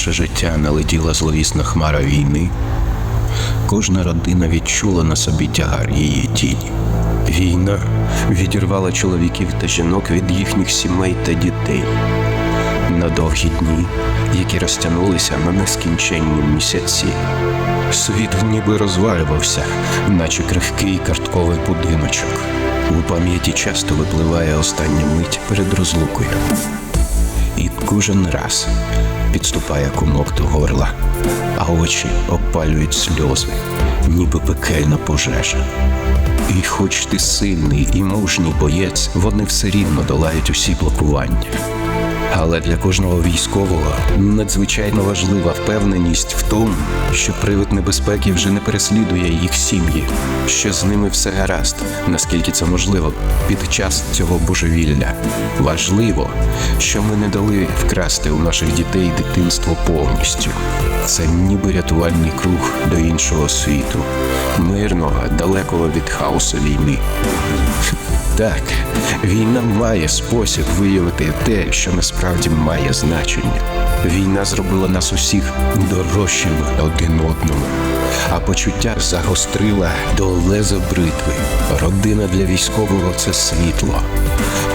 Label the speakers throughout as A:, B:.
A: наше життя налетіла зловісна хмара війни, кожна родина відчула на собі тягар її тіні. Війна відірвала чоловіків та жінок від їхніх сімей та дітей на довгі дні, які розтягнулися на нескінченні місяці. Світ ніби розвалювався, наче крихкий картковий будиночок. У пам'яті часто випливає остання мить перед розлукою. І кожен раз підступає кумок до горла, а очі опалюють сльози, ніби пекельна пожежа. І хоч ти сильний і мужній боєць, вони все рівно долають усі блокування. Але для кожного військового надзвичайно важлива впевненість в тому, що привид небезпеки вже не переслідує їх сім'ї, що з ними все гаразд, наскільки це можливо під час цього божевілля. Важливо, що ми не дали вкрасти у наших дітей дитинство повністю. Це ніби рятувальний круг до іншого світу, мирного, далекого від хаосу війни. Так, війна має спосіб виявити те, що насправді має значення. Війна зробила нас усіх дорожчими один одному, а почуття загострила до леза бритви. Родина для військового це світло,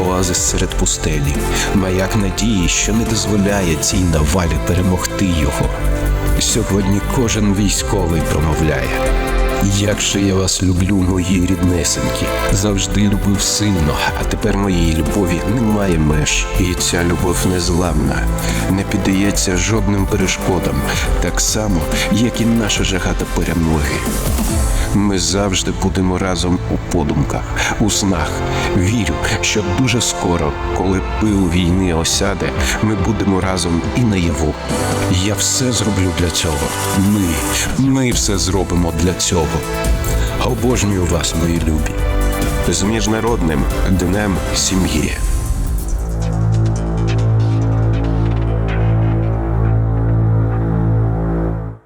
A: оазис серед пустелі, маяк надії, що не дозволяє цій навалі перемогти його. Сьогодні кожен військовий промовляє. Як же я вас люблю, мої ріднесенькі, завжди любив сильно, а тепер моєї любові немає меж. І ця любов незламна, не піддається жодним перешкодам, так само, як і наша жага та перемоги. Ми завжди будемо разом у подумках, у снах. Вірю, що дуже скоро, коли пил війни осяде, ми будемо разом і наяву. Я все зроблю для цього. Ми, ми все зробимо для цього. Обожнюю вас, мої любі, з міжнародним днем сім'ї.